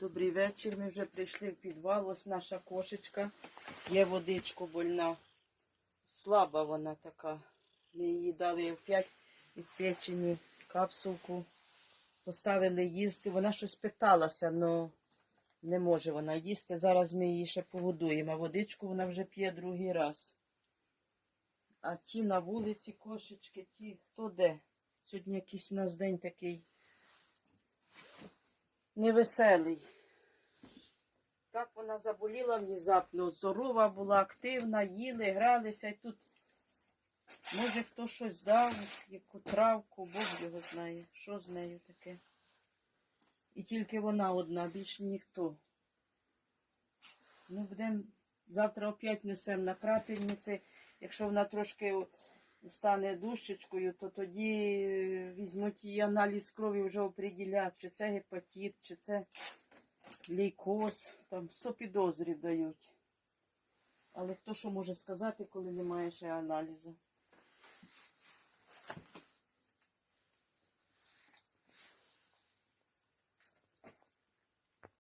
Добрий вечір. Ми вже прийшли в підвал. Ось наша кошечка. Є водичка больна. Слаба вона така. Ми її дали в 5 в печені капсулку. Поставили їсти. Вона щось питалася, але не може вона їсти. Зараз ми її ще погодуємо. А водичку вона вже п'є другий раз. А ті на вулиці кошечки, ті хто де? Сьогодні якийсь у нас день такий невеселий. Так вона заболіла внезапно, здорова була, активна, їли, гралися і тут. Може хто щось дав, яку травку, Бог його знає, що з нею таке. І тільки вона одна, більше ніхто. Ну, будемо завтра опять несемо на крапельниці. Якщо вона трошки стане дужчечкою, то тоді е, візьмуть її аналіз крові вже оприділять, чи це гепатит, чи це лейкоз. Там 100 підозрів дають. Але хто що може сказати, коли немає ще аналізу?